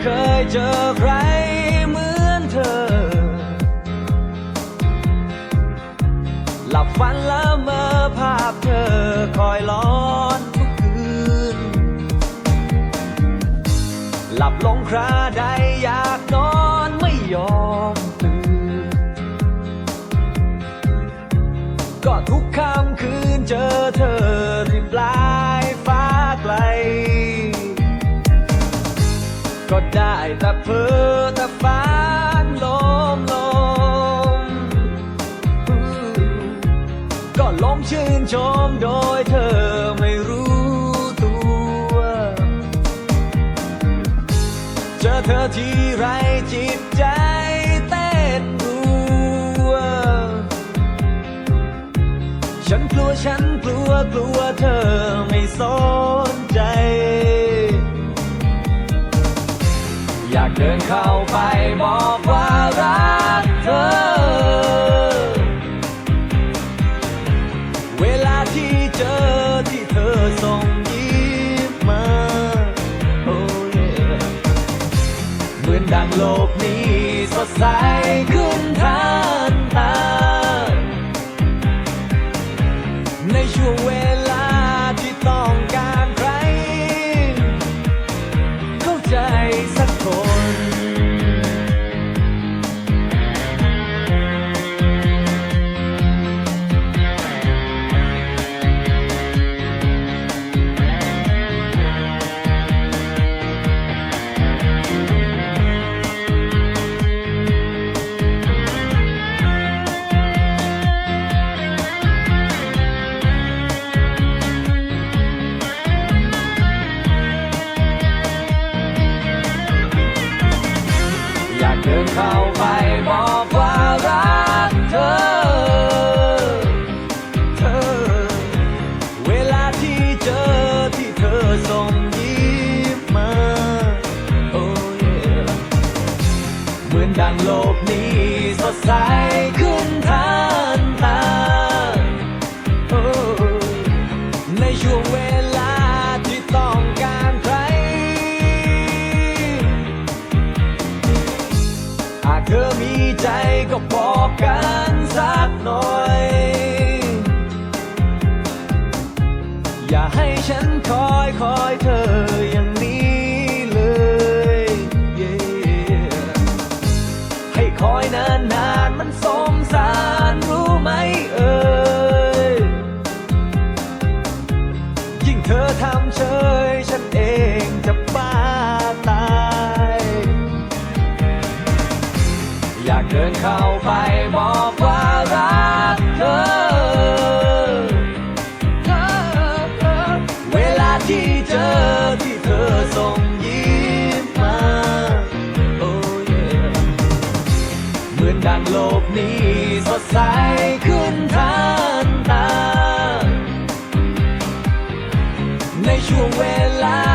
เกิดมาไม่เคยเจอใครเหมือนเธอ หลับฝันละเมอภาพเธอคอยร้อนทุกคืน หลับลงคราใดอยากนอนไม่ยอมตื่น ก็ทุกค่ำคืนเจอเธอที่ปลา ก็ได้แต่เพ้อแต่ฝันลมลมก็ลมชื่นชมโดยเธอไม่รู้ตัว เจอเธอที่ไรจิตใจ เข้าไปบอกว่ารักเธอ เวลาที่เจอที่เธอส่งยิ้มมา โอ้เย่เหมือนดังโลกนี้สดใสขึ้นทันตา ในช่วงเว เข้าไปบอกว่ารักเธอ เธอ เวลาที่เจอที่เธอส่งยิ้มมา โอ้ยเหมือนดังโลกนี้สดใสขึ้นทันตา ใจก็ อยากเดินเข้าไปบอกว่ารักเธอ เวลาที่เจอที่เธอส่งยิ้มมา โอ้เยเหมือนดังโลกนี้สดใสขึ้นทันตา ในช่วงเวลา